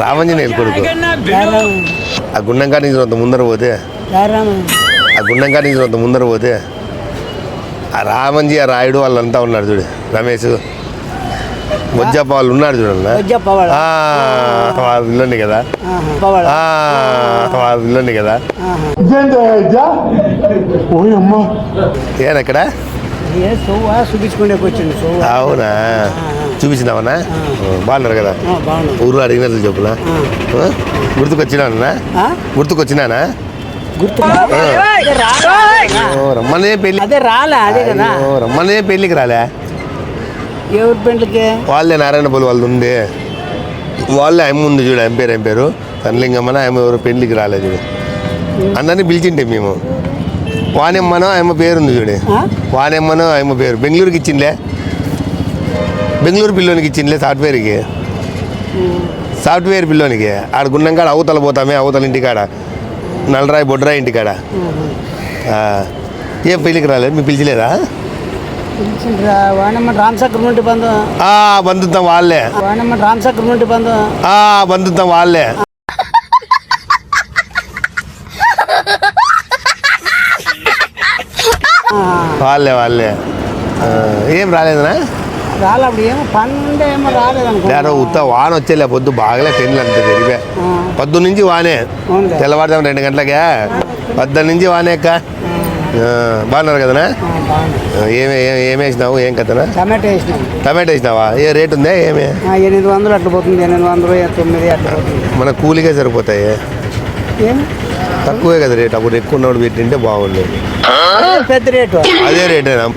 రామంజనేయులు కొడుకు. ఆ గుండం నుంచి కొంత ముందర పోతే ఆ గుండం నుంచి కొంత ముందర పోతే ఆ రామంజీ ఆ రాయుడు వాళ్ళంతా ఉన్నారు చూడు రమేష్. బొజ్జప్ప వాళ్ళు ఉన్నారు చూడన్నా పిల్లండి కదా. పిల్లండి కదా. ఏనక్కడ చూపించుకునే అవునా? చూపించినావనా బాగున్నారు కదా? ఊరు అడిగినట్లు చెప్పులా? ఆ? గుర్తుకొచ్చినానా? రమ్మనే పెళ్ళి అదే రాలే అదే కదా. అయ్యో, రమ్మనే పెళ్ళికి రాలే. ఎవరి పెండ్లకి వాళ్ళే నారాయణపల్లి వాళ్ళు ఉంది. వాళ్ళే అమ్మ ఉంది చూడు ఆయన పేరు ఏం పేరు. తనలింగమ్మన ఆమె ఎవరు పెళ్ళికి రాలేదు చూడు. అందరినీ పిలిచింటే మేము. వానెమ్మనో ఆమె పేరు ఉంది చూడు? వానెమ్మనో ఆమె పేరు. బెంగళూరుకి ఇచ్చిందిలే బెంగళూరు పిల్లోనికి ఇచ్చిందిలే సాఫ్ట్వేర్కి. సాఫ్ట్వేర్ పిల్లోనికి. ఆడ గున్నం కాడ అవతల పోతామే అవతల ఇంటికాడ. నల్లరాయి బొడ్రాయి ఇంటికాడ. ఏం పెళ్ళికి రాలేదు? మీ పిలిచలేదా? బంధుత్వం వాళ్ళే. బంధుత్వం వాళ్ళే. వాళ్ళే వాళ్ళే. ఏం రాలేదనా రాలే అప్పుడు ఏమో పని ఉండే ఏమో రాలేదనుకో లేదో ఉత్త వాన వచ్చేలే పొద్దు బాగలే పెళ్ళి అంత తెలివే పొద్దు నుంచి వానే. అవునులే. తెల్లవారుదాం రెండు గంటలకే. పొద్దున్న నుంచి వానే అక్క. ఆ, బాగున్నారు కదనా? బాగుంది ఆ, ఏమే ఏం- ఏం కథనా? టమాటా వేసినాం. టమాటా వేసినావా? ఏ రేట్ ఉందా ఏమే? ఆ, ఎనిమిది వందలు అట్లా పోతుంది ఎనిమిది వందలు తొమ్మిది అట్లా పోతుంది. మన కూలికే సరిపోతాయి. ఏం? తక్కువే కదా రేట్. అప్పుడు ఎక్కువ ఉన్నప్పుడు పెట్టింటే బాగుండు అదే పెద్ద రేటు. అదే రేటేనా?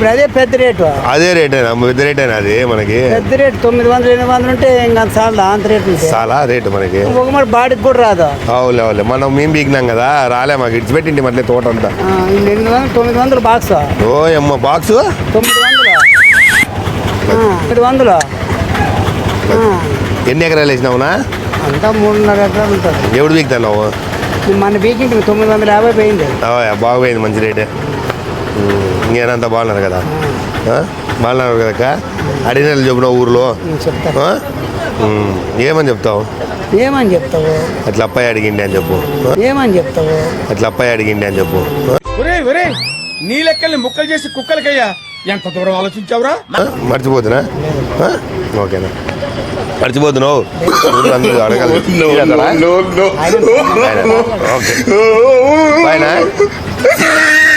ఇప్పుడు అదే పెద్ద రేటు. అదే రేటేనా? పెద్ద రేటేనా అది మనకి? పెద్ద రేటు తొమ్మిది వందలు ఎనిమిది వందలు ఉంటే ఇంకా చాలా అంత రేటు చాలా రేటు మనకి. ఒక మరి బాడీకి కూడా రాదు? అవులే అవులే మనం మేము బీకినాం కదా రాలే మాకు. ఇడిచిపెట్టింటి మళ్ళీ తోట అంతా ఎనిమిది వందలు తొమ్మిది వందలు బాక్స్? ఓ అమ్మ బాక్సు? తొమ్మిది వందలు? తొమ్మిది వందలు? ఎన్ని ఎకరాలు వేసినావునా? అంతా మూడున్నర ఎకరాలు ఉంటుంది. ఎవడు బీకుతున్నావు? మన బీకింటి తొమ్మిది వందల యాభై పోయింది. బాగుపోయింది మంచి రేటే. ఇంకేనంతా బాగున్నారు కదా? బాగున్నారు కదక్క అడిగిన చెప్పిన ఊర్లో. ఏమని చెప్తావు? ఏమని చెప్తావు? అట్లా అబ్బాయి అడిగిండి అని చెప్పు? ఏమని చెప్తావు? అట్లా అబ్బాయి అడిగిండి అని చెప్పు. ఆ? ఒరే ఒరే నీ లెక్కల్ని ముక్కలు చేసి కుక్కలకయ్యా. ఎంత దూరం ఆలోచించావురా? మర్చిపోతున్నా? ఆ? ఓకేనా. మర్చిపోతున్నావు? అడగాలి. ఓకే